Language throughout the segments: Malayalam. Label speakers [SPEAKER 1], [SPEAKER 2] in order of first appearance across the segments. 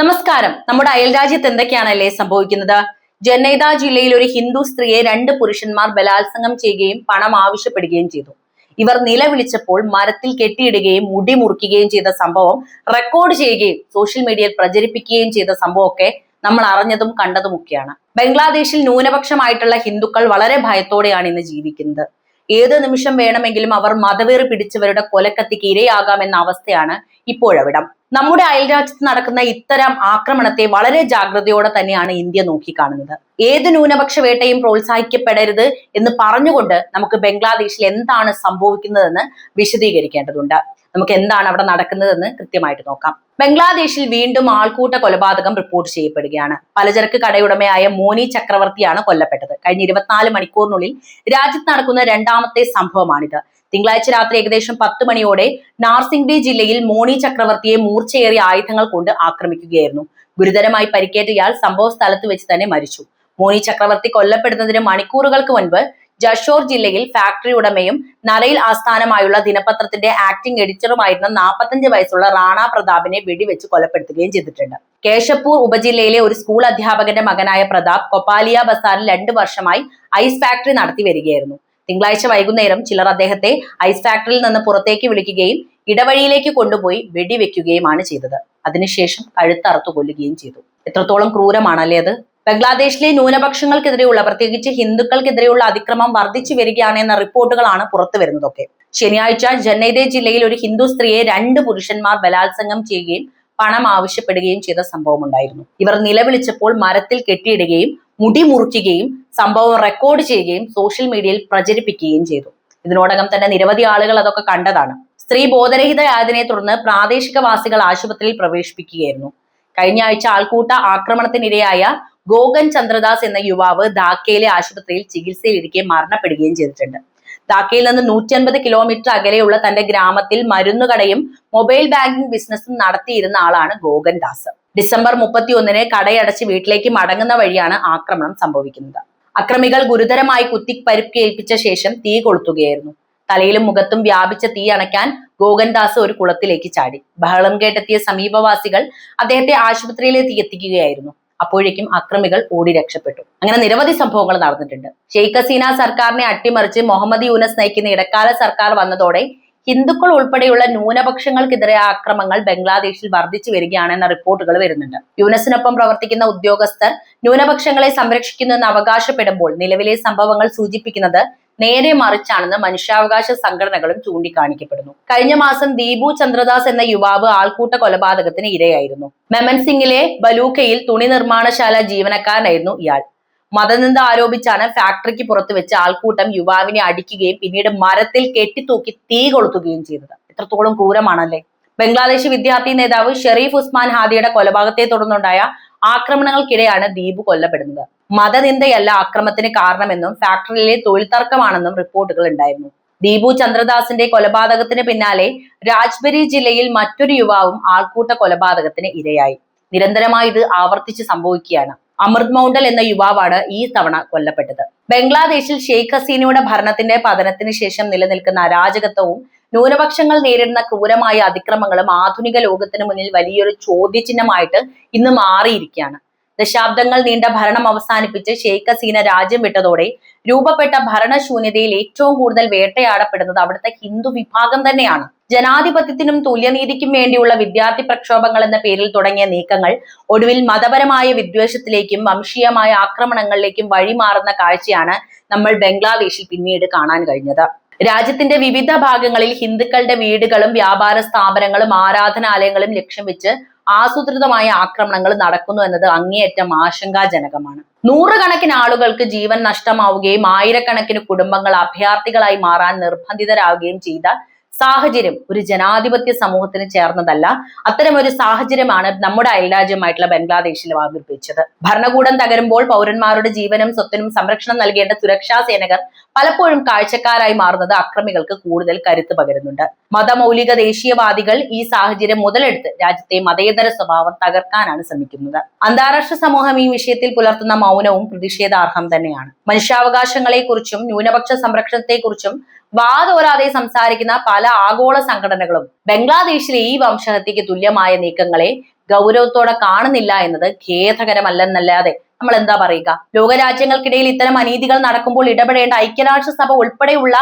[SPEAKER 1] നമസ്കാരം. നമ്മുടെ അയൽരാജ്യത്ത് എന്തൊക്കെയാണല്ലേ സംഭവിക്കുന്നത്? ജനൈദ ജില്ലയിൽ ഒരു ഹിന്ദു സ്ത്രീയെ രണ്ട് പുരുഷന്മാർ ബലാത്സംഗം ചെയ്യുകയും പണം ആവശ്യപ്പെടുകയും ചെയ്തു. ഇവർ നിലവിളിച്ചപ്പോൾ മരത്തിൽ കെട്ടിയിടുകയും മുടി മുറിക്കുകയും ചെയ്ത സംഭവം റെക്കോർഡ് ചെയ്യുകയും സോഷ്യൽ മീഡിയയിൽ പ്രചരിപ്പിക്കുകയും ചെയ്ത സംഭവമൊക്കെ നമ്മൾ അറിഞ്ഞതും കണ്ടതുമൊക്കെയാണ്. ബംഗ്ലാദേശിൽ ന്യൂനപക്ഷമായിട്ടുള്ള ഹിന്ദുക്കൾ വളരെ ഭയത്തോടെയാണ് ഇന്ന് ജീവിക്കുന്നത്. ഏത് നിമിഷം വേണമെങ്കിലും അവർ മതവേറി പിടിച്ചവരുടെ കൊലക്കത്തിക്ക് ഇരയാകാമെന്ന അവസ്ഥയാണ് ഇപ്പോഴവിടം. നമ്മുടെ അയൽരാജ്യത്ത് നടക്കുന്ന ഇത്തരം ആക്രമണത്തെ വളരെ ജാഗ്രതയോടെ തന്നെയാണ് ഇന്ത്യ നോക്കിക്കാണുന്നത്. ഏത് ന്യൂനപക്ഷ വേട്ടയും പ്രോത്സാഹിക്കപ്പെടരുത് എന്ന് പറഞ്ഞുകൊണ്ട് നമുക്ക് ബംഗ്ലാദേശിൽ എന്താണ് സംഭവിക്കുന്നതെന്ന് വിശദീകരിക്കേണ്ടതുണ്ട്. നമുക്ക് എന്താണ് അവിടെ നടക്കുന്നതെന്ന് കൃത്യമായിട്ട് നോക്കാം. ബംഗ്ലാദേശിൽ വീണ്ടും ആൾക്കൂട്ട കൊലപാതകം റിപ്പോർട്ട് ചെയ്യപ്പെടുകയാണ്. പലചരക്ക് കടയുടമയായ മോനി ചക്രവർത്തിയാണ് കൊല്ലപ്പെട്ടത്. കഴിഞ്ഞ ഇരുപത്തിനാല് മണിക്കൂറിനുള്ളിൽ രാജ്യത്ത് നടക്കുന്ന രണ്ടാമത്തെ സംഭവമാണിത്. തിങ്കളാഴ്ച രാത്രി ഏകദേശം പത്ത് മണിയോടെ നാർസിംഗ്ഡി ജില്ലയിൽ മോണി ചക്രവർത്തിയെ മൂർച്ചയേറിയ ആയുധങ്ങൾ കൊണ്ട് ആക്രമിക്കുകയായിരുന്നു. ഗുരുതരമായി പരിക്കേറ്റ ഇയാൾ സംഭവ സ്ഥലത്ത് വെച്ച് തന്നെ മരിച്ചു. മോണി ചക്രവർത്തി കൊല്ലപ്പെടുന്നതിന് മണിക്കൂറുകൾക്ക് മുൻപ് ജഷോർ ജില്ലയിൽ ഫാക്ടറി ഉടമയും നരയിൽ ആസ്ഥാനമായുള്ള ദിനപത്രത്തിന്റെ ആക്ടിംഗ് എഡിറ്ററുമായിരുന്ന നാൽപ്പത്തഞ്ച് വയസ്സുള്ള റാണ പ്രതാപിനെ വെടിവെച്ച് കൊലപ്പെടുത്തുകയും ചെയ്തിട്ടുണ്ട്. കേശപ്പൂർ ഉപജില്ലയിലെ ഒരു സ്കൂൾ അധ്യാപകന്റെ മകനായ പ്രതാപ് കൊപ്പാലിയ ബസാറിൽ രണ്ടു വർഷമായി ഐസ് ഫാക്ടറി നടത്തി വരികയായിരുന്നു. തിങ്കളാഴ്ച വൈകുന്നേരം ചിലർ അദ്ദേഹത്തെ ഐസ് ഫാക്ടറിയിൽ നിന്ന് പുറത്തേക്ക് വിളിക്കുകയും ഇടവഴിയിലേക്ക് കൊണ്ടുപോയി വെടിവെക്കുകയുമാണ് ചെയ്തത്. അതിനുശേഷം കഴുത്തറുത്തു കൊല്ലുകയും ചെയ്തു. എത്രത്തോളം ക്രൂരമാണല്ലേ അത്? ബംഗ്ലാദേശിലെ ന്യൂനപക്ഷങ്ങൾക്കെതിരെയുള്ള പ്രത്യേകിച്ച് ഹിന്ദുക്കൾക്കെതിരെയുള്ള അതിക്രമം വർദ്ധിച്ചു വരികയാണെന്ന റിപ്പോർട്ടുകളാണ് പുറത്തു വരുന്നതൊക്കെ. ശനിയാഴ്ച ജന്നൈദേ ജില്ലയിൽ ഒരു ഹിന്ദു സ്ത്രീയെ രണ്ട് പുരുഷന്മാർ ബലാത്സംഗം ചെയ്യുകയും പണം ആവശ്യപ്പെടുകയും ചെയ്ത സംഭവം ഉണ്ടായിരുന്നു ഇവർ നിലവിളിച്ചപ്പോൾ മരത്തിൽ കെട്ടിയിടുകയും മുടി മുറിക്കുകയും സംഭവം റെക്കോർഡ് ചെയ്യുകയും സോഷ്യൽ മീഡിയയിൽ പ്രചരിപ്പിക്കുകയും ചെയ്തു. ഇതിനോടകം തന്നെ നിരവധി ആളുകൾ അതൊക്കെ കണ്ടതാണ്. സ്ത്രീ ബോധരഹിതയായതിനെ തുടർന്ന് പ്രാദേശിക വാസികൾ ആശുപത്രിയിൽ പ്രവേശിപ്പിക്കുകയായിരുന്നു. കഴിഞ്ഞ ആഴ്ച ആൾക്കൂട്ട ആക്രമണത്തിനിരയായ ഗോഗൻ ചന്ദ്രദാസ് എന്ന യുവാവ് ധാക്കയിലെ ആശുപത്രിയിൽ ചികിത്സയിലിരിക്കെ മരണപ്പെടുകയും ചെയ്തിട്ടുണ്ട്. ധാക്കയിൽ നിന്ന് നൂറ്റി അൻപത് കിലോമീറ്റർ അകലെയുള്ള തന്റെ ഗ്രാമത്തിൽ മരുന്നുകടയും മൊബൈൽ ബാങ്കിംഗ് ബിസിനസ്സും നടത്തിയിരുന്ന ആളാണ് ഗോഗൻ ദാസ് ഡിസംബർ മുപ്പത്തിയൊന്നിന് കടയടച്ച് വീട്ടിലേക്ക് മടങ്ങുന്ന വഴിയാണ് ആക്രമണം സംഭവിക്കുന്നത്. അക്രമികൾ ഗുരുതരമായി കുത്തി പരിക്കേൽപ്പിച്ച ശേഷം തീ കൊളുത്തുകയായിരുന്നു. തലയിലും മുഖത്തും വ്യാപിച്ച തീ അണയ്ക്കാൻ ഗോകൻദാസ് ഒരു കുളത്തിലേക്ക് ചാടി. ബഹളം കേട്ടെത്തിയ സമീപവാസികൾ അദ്ദേഹത്തെ ആശുപത്രിയിലേക്ക് എത്തിക്കുകയായിരുന്നു. അപ്പോഴേക്കും അക്രമികൾ ഓടി രക്ഷപ്പെട്ടു. അങ്ങനെ നിരവധി സംഭവങ്ങൾ നടന്നിട്ടുണ്ട്. ഷെയ്ഖ് ഹസീന സർക്കാരിനെ അട്ടിമറിച്ച് മുഹമ്മദ് യൂനസ് നയിക്കുന്ന ഇടക്കാല സർക്കാർ വന്നതോടെ ഹിന്ദുക്കൾ ഉൾപ്പെടെയുള്ള ന്യൂനപക്ഷങ്ങൾക്കെതിരെ ആക്രമങ്ങൾ ബംഗ്ലാദേശിൽ വർദ്ധിച്ചു വരികയാണെന്ന റിപ്പോർട്ടുകൾ വരുന്നുണ്ട്. യുനെസിനൊപ്പം പ്രവർത്തിക്കുന്ന ഉദ്യോഗസ്ഥർ ന്യൂനപക്ഷങ്ങളെ സംരക്ഷിക്കുന്നു എന്ന് അവകാശപ്പെടുമ്പോൾ നിലവിലെ സംഭവങ്ങൾ സൂചിപ്പിക്കുന്നത് നേരെ മറിച്ചാണെന്ന് മനുഷ്യാവകാശ സംഘടനകളും ചൂണ്ടിക്കാണിക്കപ്പെടുന്നു. കഴിഞ്ഞ മാസം ദീപു ചന്ദ്രദാസ് എന്ന യുവാവ് ആൾക്കൂട്ട കൊലപാതകത്തിന് ഇരയായിരുന്നു. മെമൻ സിംഗിലെ ബലൂക്കയിൽ തുണി നിർമ്മാണശാല ജീവനക്കാരനായിരുന്നു ഇയാൾ. മതനിന്ദ ആരോപിച്ചാണ് ഫാക്ടറിക്ക് പുറത്ത് വെച്ച് ആൾക്കൂട്ടം യുവാവിനെ അടിക്കുകയും പിന്നീട് മരത്തിൽ കെട്ടിത്തൂക്കി തീ കൊളുത്തുകയും ചെയ്തത്. എത്രത്തോളം ക്രൂരമാണല്ലേ? ബംഗ്ലാദേശ് വിദ്യാർത്ഥി നേതാവ് ഷെറീഫ് ഉസ്മാൻ ഹാദിയുടെ കൊലപാതകത്തെ തുടർന്നുണ്ടായ ആക്രമണങ്ങൾക്കിടെയാണ് ദീപു കൊല്ലപ്പെടുന്നത്. മതനിന്ദയല്ല ആക്രമത്തിന് കാരണമെന്നും ഫാക്ടറിയിലെ തൊഴിൽ തർക്കമാണെന്നും റിപ്പോർട്ടുകൾ ഉണ്ടായിരുന്നു. ദീപു ചന്ദ്രദാസിന്റെ കൊലപാതകത്തിന് പിന്നാലെ രാജ്ബരി ജില്ലയിൽ മറ്റൊരു യുവാവും ആൾക്കൂട്ട കൊലപാതകത്തിന് ഇരയായി. നിരന്തരമായി ഇത് ആവർത്തിച്ച് സംഭവിക്കുകയാണ്. അമൃത് മൗണ്ടൽ എന്ന യുവാവാണ് ഈ തവണ കൊല്ലപ്പെട്ടത്. ബംഗ്ലാദേശിൽ ഷെയ്ഖ് ഹസീനയുടെ ഭരണത്തിന്റെ പതനത്തിന് ശേഷം നിലനിൽക്കുന്ന അരാജകത്വവും ന്യൂനപക്ഷങ്ങൾ നേരിടുന്ന ക്രൂരമായ അതിക്രമങ്ങളും ആധുനിക ലോകത്തിന് മുന്നിൽ വലിയൊരു ചോദ്യചിഹ്നമായിട്ട് ഇന്ന് മാറിയിരിക്കുകയാണ്. ദശാബ്ദങ്ങൾ നീണ്ട ഭരണം അവസാനിപ്പിച്ച് ഷെയ്ഖ് ഹസീന രാജ്യം വിട്ടതോടെ രൂപപ്പെട്ട ഭരണശൂന്യതയിൽ ഏറ്റവും കൂടുതൽ വേട്ടയാടപ്പെടുന്നത് അവിടുത്തെ ഹിന്ദു വിഭാഗം തന്നെയാണ്. ജനാധിപത്യത്തിനും തുല്യനീതിക്കും വേണ്ടിയുള്ള വിദ്യാർത്ഥി പ്രക്ഷോഭങ്ങൾ എന്ന പേരിൽ തുടങ്ങിയ നീക്കങ്ങൾ ഒടുവിൽ മതപരമായ വിദ്വേഷത്തിലേക്കും വംശീയമായ ആക്രമണങ്ങളിലേക്കും വഴിമാറുന്ന കാഴ്ചയാണ് നമ്മൾ ബംഗ്ലാദേശിൽ പിന്നീട് കാണാൻ കഴിഞ്ഞത്. രാജ്യത്തിന്റെ വിവിധ ഭാഗങ്ങളിൽ ഹിന്ദുക്കളുടെ വീടുകളും വ്യാപാര സ്ഥാപനങ്ങളും ആരാധനാലയങ്ങളും ലക്ഷ്യം വെച്ച് ആസൂത്രിതമായ ആക്രമണങ്ങൾ നടക്കുന്നു എന്നത് അങ്ങേയറ്റം ആശങ്കാജനകമാണ്. നൂറുകണക്കിന് ആളുകൾക്ക് ജീവൻ നഷ്ടമാവുകയും ആയിരക്കണക്കിന് കുടുംബങ്ങൾ അഭയാർത്ഥികളായി മാറാൻ നിർബന്ധിതരാവുകയും ചെയ്ത സാഹചര്യം ഒരു ജനാധിപത്യ സമൂഹത്തിന് ചേർന്നതല്ല. അത്തരം ഒരു സാഹചര്യമാണ് നമ്മുടെ അയൽരാജ്യമായിട്ടുള്ള ബംഗ്ലാദേശിൽ അവതരിപ്പിച്ചത്. ഭരണകൂടം തകരുമ്പോൾ പൗരന്മാരുടെ ജീവനും സ്വത്തിനും സംരക്ഷണം നൽകേണ്ട സുരക്ഷാ സേനകർ പലപ്പോഴും കാഴ്ചക്കാരായി മാറുന്നത് അക്രമികൾക്ക് കൂടുതൽ കരുത്ത് പകരുന്നുണ്ട്. മതമൗലിക ദേശീയവാദികൾ ഈ സാഹചര്യം മുതലെടുത്ത് രാജ്യത്തെ മതേതര സ്വഭാവം തകർക്കാനാണ് ശ്രമിക്കുന്നത്. അന്താരാഷ്ട്ര സമൂഹം ഈ വിഷയത്തിൽ പുലർത്തുന്ന മൗനവും പ്രതിഷേധാർഹം തന്നെയാണ്. മനുഷ്യാവകാശങ്ങളെക്കുറിച്ചും ന്യൂനപക്ഷ സംരക്ഷണത്തെക്കുറിച്ചും വാതോരാതെ സംസാരിക്കുന്ന പല ആഗോള സംഘടനകളും ബംഗ്ലാദേശിലെ ഈ വംശഹത്യക്ക് തുല്യമായ നീക്കങ്ങളെ ഗൗരവത്തോടെ കാണുന്നില്ല എന്നത് ഖേദകരമല്ലെന്നല്ലാതെ നമ്മൾ എന്താ പറയുക? ലോകരാജ്യങ്ങൾക്കിടയിൽ ഇത്തരം അനീതികൾ നടക്കുമ്പോൾ ഇടപെടേണ്ട ഐക്യരാഷ്ട്രസഭ ഉൾപ്പെടെയുള്ള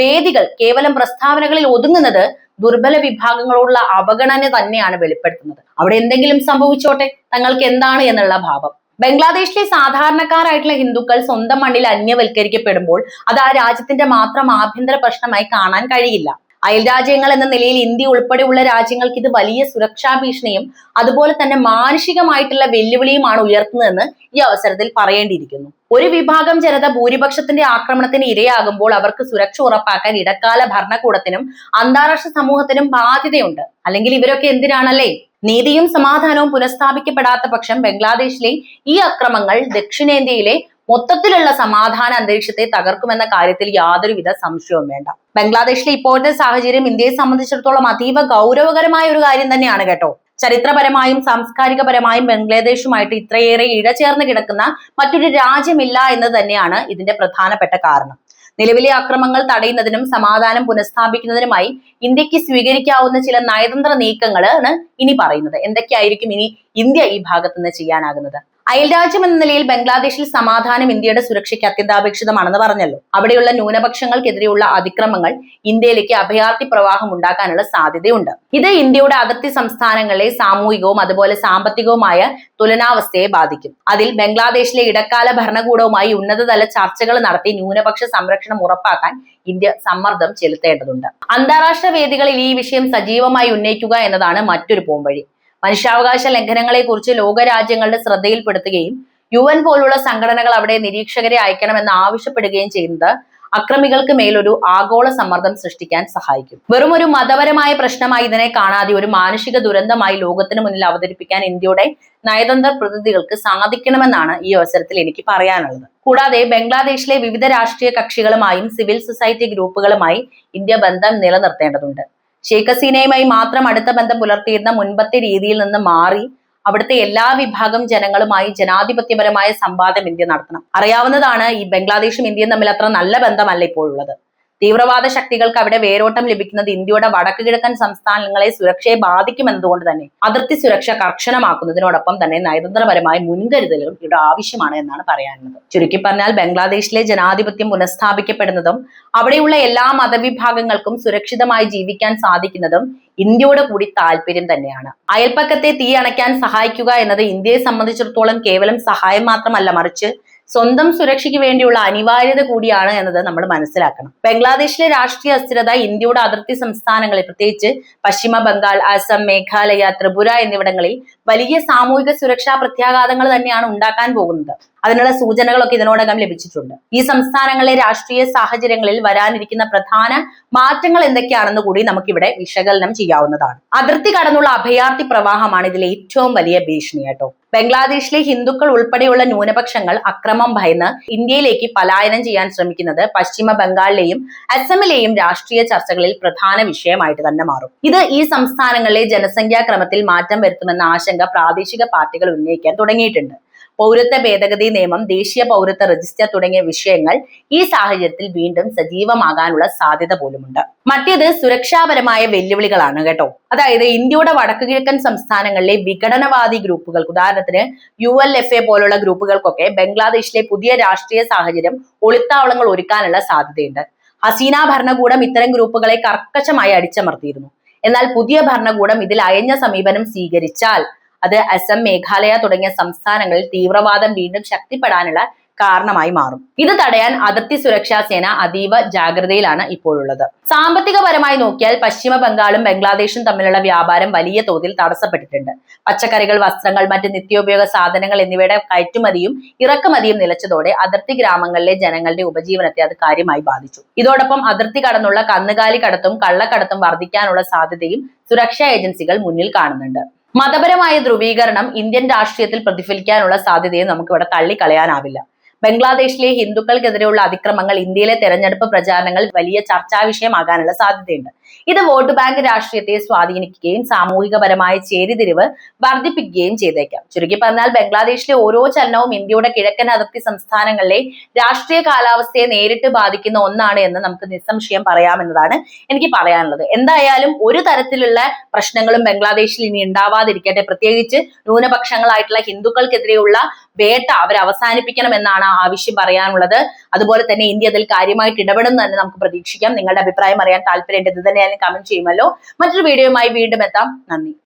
[SPEAKER 1] വേദികൾ കേവലം പ്രസ്താവനകളിൽ ഒതുങ്ങുന്നത് ദുർബല വിഭാഗങ്ങളോടുള്ള അവഗണന തന്നെയാണ് വെളിപ്പെടുത്തുന്നത്. അവിടെ എന്തെങ്കിലും സംഭവിച്ചോട്ടെ? തങ്ങൾക്ക് എന്താണ് എന്നുള്ള ഭാവം. ബംഗ്ലാദേശിലെ സാധാരണക്കാരായിട്ടുള്ള ഹിന്ദുക്കൾ സ്വന്തം മണ്ണിൽ അന്യവൽക്കരിക്കപ്പെടുമ്പോൾ അത് ആ രാജ്യത്തിന്റെ മാത്രം ആഭ്യന്തര പ്രശ്നമായി കാണാൻ കഴിയില്ല. അയൽ രാജ്യങ്ങൾ എന്ന നിലയിൽ ഇന്ത്യ ഉൾപ്പെടെയുള്ള രാജ്യങ്ങൾക്ക് ഇത് വലിയ സുരക്ഷാ ഭീഷണിയും അതുപോലെ തന്നെ മാനുഷികമായിട്ടുള്ള വെല്ലുവിളിയുമാണ് ഉയർത്തുന്നതെന്ന് ഈ അവസരത്തിൽ പറയേണ്ടിയിരിക്കുന്നു. ഒരു വിഭാഗം ജനത ഭൂരിപക്ഷത്തിന്റെ ആക്രമണത്തിന് ഇരയാകുമ്പോൾ അവർക്ക് സുരക്ഷ ഉറപ്പാക്കാൻ ഇടക്കാല ഭരണകൂടത്തിനും അന്താരാഷ്ട്ര സമൂഹത്തിനും ബാധ്യതയുണ്ട്. അല്ലെങ്കിൽ ഇവരൊക്കെ എന്തിനാണല്ലേ? നീതിയും സമാധാനവും പുനഃസ്ഥാപിക്കപ്പെടാത്ത പക്ഷം ബംഗ്ലാദേശിലെ ഈ അക്രമങ്ങൾ ദക്ഷിണേന്ത്യയിലെ മൊത്തത്തിലുള്ള സമാധാന അന്തരീക്ഷത്തെ തകർക്കുമെന്ന കാര്യത്തിൽ യാതൊരുവിധ സംശയവും വേണ്ട. ബംഗ്ലാദേശിലെ ഇപ്പോഴത്തെ സാഹചര്യം ഇന്ത്യയെ സംബന്ധിച്ചിടത്തോളം അതീവ ഗൗരവകരമായ ഒരു കാര്യം തന്നെയാണ് കേട്ടോ. ചരിത്രപരമായും സാംസ്കാരികപരമായും ബംഗ്ലാദേശുമായിട്ട് ഇത്രയേറെ ഇഴചേർന്ന് കിടക്കുന്ന മറ്റൊരു രാജ്യമില്ല എന്ന് തന്നെയാണ് ഇതിന്റെ പ്രധാനപ്പെട്ട കാരണം. നിലവിലെ അക്രമങ്ങൾ തടയുന്നതിനും സമാധാനം പുനഃസ്ഥാപിക്കുന്നതിനുമായി ഇന്ത്യയ്ക്ക് സ്വീകരിക്കാവുന്ന ചില നയതന്ത്ര നീക്കങ്ങളാണ് ഇനി പറയുന്നത്. എന്തൊക്കെയായിരിക്കും ഇനി ഇന്ത്യ ഈ ഭാഗത്ത് നിന്ന് ചെയ്യാനാകുന്നത്? അയൽരാജ്യം എന്ന നിലയിൽ ബംഗ്ലാദേശിൽ സമാധാനം ഇന്ത്യയുടെ സുരക്ഷയ്ക്ക് അത്യന്താപേക്ഷിതമാണെന്ന് പറഞ്ഞല്ലോ. അവിടെയുള്ള ന്യൂനപക്ഷങ്ങൾക്കെതിരെയുള്ള അതിക്രമങ്ങൾ ഇന്ത്യയിലേക്ക് അഭയാർത്ഥി പ്രവാഹം ഉണ്ടാക്കാനുള്ള സാധ്യതയുണ്ട്. ഇത് ഇന്ത്യയുടെ അതിർത്തി സംസ്ഥാനങ്ങളിലെ സാമൂഹികവും അതുപോലെ സാമ്പത്തികവുമായ തുലനാവസ്ഥയെ ബാധിക്കും. അതിൽ ബംഗ്ലാദേശിലെ ഇടക്കാല ഭരണകൂടവുമായി ഉന്നതതല ചർച്ചകൾ നടത്തി ന്യൂനപക്ഷ സംരക്ഷണം ഉറപ്പാക്കാൻ ഇന്ത്യ സമ്മർദ്ദം ചെലുത്തേണ്ടതുണ്ട്. അന്താരാഷ്ട്ര വേദികളിൽ ഈ വിഷയം സജീവമായി ഉന്നയിക്കുക എന്നതാണ് മറ്റൊരു പോംവഴി. മനുഷ്യാവകാശ ലംഘനങ്ങളെ കുറിച്ച് ലോകരാജ്യങ്ങളുടെ ശ്രദ്ധയിൽപ്പെടുത്തുകയും യു എൻ പോലുള്ള സംഘടനകൾ അവിടെ നിരീക്ഷകരെ അയക്കണമെന്ന് ആവശ്യപ്പെടുകയും ചെയ്യുന്നത് അക്രമികൾക്ക് മേലൊരു ആഗോള സമ്മർദ്ദം സൃഷ്ടിക്കാൻ സഹായിക്കും. വെറും ഒരു മതപരമായ പ്രശ്നമായി ഇതിനെ കാണാതെ ഒരു മാനുഷിക ദുരന്തമായി ലോകത്തിന് മുന്നിൽ അവതരിപ്പിക്കാൻ ഇന്ത്യയുടെ നയതന്ത്ര പ്രതിനിധികൾക്ക് സാധിക്കണമെന്നാണ് ഈ അവസരത്തിൽ എനിക്ക് പറയാനുള്ളത്. കൂടാതെ ബംഗ്ലാദേശിലെ വിവിധ രാഷ്ട്രീയ കക്ഷികളുമായും സിവിൽ സൊസൈറ്റി ഗ്രൂപ്പുകളുമായി ഇന്ത്യ ബന്ധം നിലനിർത്തേണ്ടതുണ്ട്. ഷെയ്ഖ് ഹസീനയുമായി മാത്രം അടുത്ത ബന്ധം പുലർത്തിയിരുന്ന മുൻപത്തെ രീതിയിൽ നിന്ന് മാറി അവിടുത്തെ എല്ലാ വിഭാഗം ജനങ്ങളുമായി ജനാധിപത്യപരമായ സംവാദം ഇന്ത്യ നടത്തണം. അറിയാവുന്നതാണ് ഈ ബംഗ്ലാദേശും ഇന്ത്യയും തമ്മിൽ അത്ര നല്ല ബന്ധമല്ല ഇപ്പോഴുള്ളത്. തീവ്രവാദ ശക്തികൾക്ക് അവിടെ വേരോട്ടം ലഭിക്കുന്നത് ഇന്ത്യയുടെ വടക്ക് കിഴക്കൻ സംസ്ഥാനങ്ങളെ സുരക്ഷയെ ബാധിക്കുമെന്നതുകൊണ്ട് തന്നെ അതിർത്തി സുരക്ഷ കർശനമാക്കുന്നതിനോടൊപ്പം തന്നെ നയതന്ത്രപരമായ മുൻകരുതലുകൾ ഇവിടെ ആവശ്യമാണ് എന്നാണ് പറയാനുള്ളത്. ചുരുക്കി പറഞ്ഞാൽ ബംഗ്ലാദേശിലെ ജനാധിപത്യം പുനഃസ്ഥാപിക്കപ്പെടുന്നതും അവിടെയുള്ള എല്ലാ മതവിഭാഗങ്ങൾക്കും സുരക്ഷിതമായി ജീവിക്കാൻ സാധിക്കുന്നതും ഇന്ത്യയുടെ കൂടി താല്പര്യം തന്നെയാണ്. അയൽപ്പക്കത്തെ തീ അണയ്ക്കാൻ സഹായിക്കുക എന്നത് ഇന്ത്യയെ സംബന്ധിച്ചിടത്തോളം കേവലം സഹായം മാത്രമല്ല മറിച്ച് സ്വന്തം സുരക്ഷയ്ക്ക് വേണ്ടിയുള്ള അനിവാര്യത കൂടിയാണ് എന്നത് നമ്മൾ മനസ്സിലാക്കണം. ബംഗ്ലാദേശിലെ രാഷ്ട്രീയ അസ്ഥിരത ഇന്ത്യയുടെ അതിർത്തി സംസ്ഥാനങ്ങളിൽ പ്രത്യേകിച്ച് പശ്ചിമ ബംഗാൾ അസം മേഘാലയ ത്രിപുര എന്നിവിടങ്ങളിൽ വലിയ സാമൂഹിക സുരക്ഷാ പ്രത്യാഘാതങ്ങൾ തന്നെയാണ് ഉണ്ടാക്കാൻ പോകുന്നത്. അതിനുള്ള സൂചനകളൊക്കെ ഇതിനോടകം ലഭിച്ചിട്ടുണ്ട്. ഈ സംസ്ഥാനങ്ങളിലെ രാഷ്ട്രീയ സാഹചര്യങ്ങളിൽ വരാനിരിക്കുന്ന പ്രധാന മാറ്റങ്ങൾ എന്തൊക്കെയാണെന്ന് കൂടി നമുക്കിവിടെ വിശകലനം ചെയ്യാവുന്നതാണ്. അതിർത്തി കടന്നുള്ള അഭയാർത്ഥി പ്രവാഹമാണ് ഇതിലെ ഏറ്റവും വലിയ ഭീഷണി കേട്ടോ. ബംഗ്ലാദേശിലെ ഹിന്ദുക്കൾ ഉൾപ്പെടെയുള്ള ന്യൂനപക്ഷങ്ങൾ അക്രമം ഭയന്ന് ഇന്ത്യയിലേക്ക് പലായനം ചെയ്യാൻ ശ്രമിക്കുന്നത് പശ്ചിമ ബംഗാളിലെയും അസമിലെയും രാഷ്ട്രീയ ചർച്ചകളിൽ പ്രധാന വിഷയമായിട്ട് തന്നെ മാറും. ഇത് ഈ സംസ്ഥാനങ്ങളിലെ ജനസംഖ്യാക്രമത്തിൽ മാറ്റം വരുത്തുമെന്ന ആശങ്ക പ്രാദേശിക പാർട്ടികൾ ഉന്നയിക്കാൻ തുടങ്ങിയിട്ടുണ്ട്. പൗരത്വ ഭേദഗതി നിയമം ദേശീയ പൗരത്വ രജിസ്റ്റർ തുടങ്ങിയ വിഷയങ്ങൾ ഈ സാഹചര്യത്തിൽ വീണ്ടും സജീവമാകാനുള്ള സാധ്യത പോലുമുണ്ട്. മറ്റേത് സുരക്ഷാപരമായ വെല്ലുവിളികളാണ് കേട്ടോ. അതായത് ഇന്ത്യയുടെ വടക്കു കിഴക്കൻ സംസ്ഥാനങ്ങളിലെ വിഘടനവാദി ഗ്രൂപ്പുകൾക്ക് ഉദാഹരണത്തിന് യു എൽ എഫ് എ പോലുള്ള ഗ്രൂപ്പുകൾക്കൊക്കെ ബംഗ്ലാദേശിലെ പുതിയ രാഷ്ട്രീയ സാഹചര്യം ഒളിത്താവളങ്ങൾ ഒരുക്കാനുള്ള സാധ്യതയുണ്ട്. ഹസീന ഭരണകൂടം ഇത്തരം ഗ്രൂപ്പുകളെ കർക്കശമായി അടിച്ചമർത്തിയിരുന്നു. എന്നാൽ പുതിയ ഭരണകൂടം ഇതിൽ അയഞ്ഞ സമീപനം സ്വീകരിച്ചാൽ അത് അസം മേഘാലയ തുടങ്ങിയ സംസ്ഥാനങ്ങളിൽ തീവ്രവാദം വീണ്ടും ശക്തിപ്പെടാനുള്ള കാരണമായി മാറും. ഇത് തടയാൻ അതിർത്തി സുരക്ഷാ സേന അതീവ ജാഗ്രതയിലാണ് ഇപ്പോഴുള്ളത്. സാമ്പത്തികപരമായി നോക്കിയാൽ പശ്ചിമ ബംഗാളും ബംഗ്ലാദേശും തമ്മിലുള്ള വ്യാപാരം വലിയ തോതിൽ തടസ്സപ്പെട്ടിട്ടുണ്ട്. പച്ചക്കറികൾ വസ്ത്രങ്ങൾ മറ്റ് നിത്യോപയോഗ സാധനങ്ങൾ എന്നിവയുടെ കയറ്റുമതിയും ഇറക്കുമതിയും നിലച്ചതോടെ അതിർത്തി ഗ്രാമങ്ങളിലെ ജനങ്ങളുടെ ഉപജീവനത്തെ അത് കാര്യമായി ബാധിച്ചു. ഇതോടൊപ്പം അതിർത്തി കടന്നുള്ള കന്നുകാലി കടത്തും കള്ളക്കടത്തും വർദ്ധിക്കാനുള്ള സാധ്യതയും സുരക്ഷാ ഏജൻസികൾ മുന്നിൽ കാണുന്നുണ്ട്. മതപരമായ ധ്രുവീകരണം ഇന്ത്യൻ രാഷ്ട്രീയത്തിൽ പ്രതിഫലിക്കാനുള്ള സാധ്യതയെ നമുക്ക് ഇവിടെ തള്ളിക്കളയാനാവില്ല. ബംഗ്ലാദേശിലെ ഹിന്ദുക്കൾക്കെതിരെയുള്ള അതിക്രമങ്ങൾ ഇന്ത്യയിലെ തെരഞ്ഞെടുപ്പ് പ്രചാരണങ്ങൾ വലിയ ചർച്ചാ വിഷയമാകാനുള്ള സാധ്യതയുണ്ട്. ഇത് വോട്ട് ബാങ്ക് രാഷ്ട്രീയത്തെ സ്വാധീനിക്കുകയും സാമൂഹികപരമായ ചേരിതിരിവ് വർദ്ധിപ്പിക്കുകയും ചെയ്തേക്കാം. ചുരുക്കി പറഞ്ഞാൽ ബംഗ്ലാദേശിലെ ഓരോ ചലനവും ഇന്ത്യയുടെ കിഴക്കൻ അതിർത്തി സംസ്ഥാനങ്ങളിലെ രാഷ്ട്രീയ കാലാവസ്ഥയെ നേരിട്ട് ബാധിക്കുന്ന ഒന്നാണ് എന്ന് നമുക്ക് നിസ്സംശയം പറയാമെന്നതാണ് എനിക്ക് പറയാനുള്ളത്. എന്തായാലും ഒരു തരത്തിലുള്ള പ്രശ്നങ്ങളും ബംഗ്ലാദേശിൽ ഇനി ഉണ്ടാവാതിരിക്കട്ടെ. പ്രത്യേകിച്ച് ന്യൂനപക്ഷങ്ങളായിട്ടുള്ള ഹിന്ദുക്കൾക്കെതിരെയുള്ള വേട്ട അവർ അവസാനിപ്പിക്കണം എന്നാണ് ആവശ്യം പറയാനുള്ളത്. അതുപോലെ തന്നെ ഇന്ത്യ അതിൽ കാര്യമായിട്ട് ഇടപെടും തന്നെ നമുക്ക് പ്രതീക്ഷിക്കാം. നിങ്ങളുടെ അഭിപ്രായം അറിയാൻ താല്പര്യം ഇത് തന്നെയായാലും കമന്റ് ചെയ്യുമല്ലോ. മറ്റൊരു വീഡിയോയുമായി വീണ്ടും എത്താം. നന്ദി.